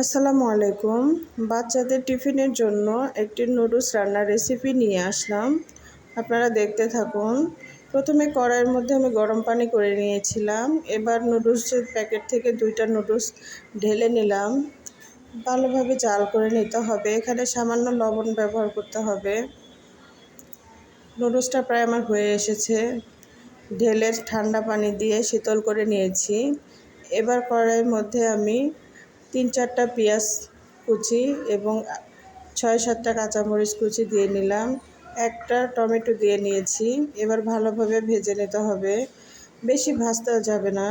আসসালামু আলাইকুম। বাচ্চাদের টিফিনের জন্য একটি নুডলস রান্নার রেসিপি নিয়ে আসলাম। আপনারা দেখতে থাকুন। প্রথমে কড়াইয়ের মধ্যে আমি গরম পানি করে নিয়েছিলাম। এবার নুডলসের প্যাকেট থেকে দুইটা নুডলস ঢেলে নিলাম। ভালোভাবে জাল করে নিতে হবে। এখানে সামান্য লবণ ব্যবহার করতে হবে। নুডলসটা প্রায় আমার হয়ে এসেছে। ঢেলে ঠান্ডা পানি দিয়ে শীতল করে নিয়েছি। এবার কড়াইয়ের মধ্যে আমি তিন চারটা পেঁয়াজ কুচি এবং ছয় সাতটা কাঁচামরিচ কুচি দিয়ে নিলাম। একটা টমেটো দিয়ে নিয়েছি। এবার ভালোভাবে ভেজে নিতে হবে। বেশি ভাজতে যাবে না।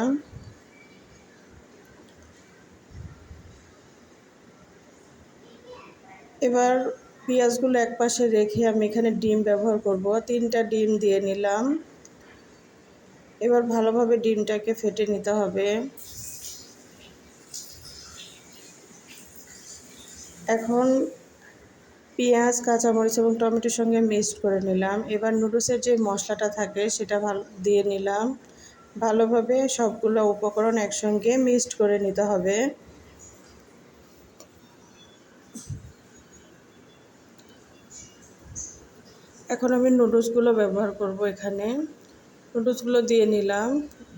এবার পেঁয়াজগুলো একপাশে রেখে আমি এখানে ডিম ব্যবহার করব। তিনটা ডিম দিয়ে নিলাম। এবার ভালোভাবে ডিমটাকে ফেটে নিতে হবে। এখন পেঁয়াজ, কাঁচামরিচ এবং টমেটোর সঙ্গে মিক্সড করে নিলাম। এবার নুডলসের যে মশলাটা থাকে সেটা ভালো দিয়ে নিলাম। ভালোভাবে সবগুলো উপকরণ একসঙ্গে মিক্সড করে নিতে হবে। এখন আমি নুডলসগুলো ব্যবহার করব এখানে। নুডলসগুলো দিয়ে নিলাম।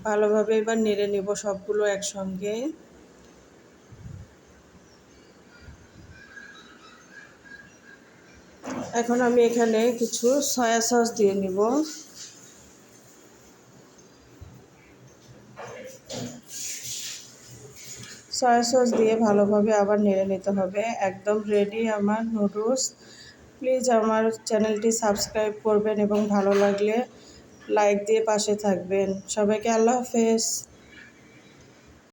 ভালোভাবে এবার নেড়ে নেব সবগুলো একসঙ্গে। এখন আমি এখানে কিছু সয়া সস দিয়ে নিব। সয়া সস দিয়ে ভালোভাবে আবার নেড়ে নিতে হবে। একদম রেডি আমার নুডলস প্লিজ আমার চ্যানেলটি সাবস্ক্রাইব করবেন এবং ভালো লাগলে লাইক দিয়ে পাশে থাকবেন। সবাইকে আল্লাহ হাফেজ।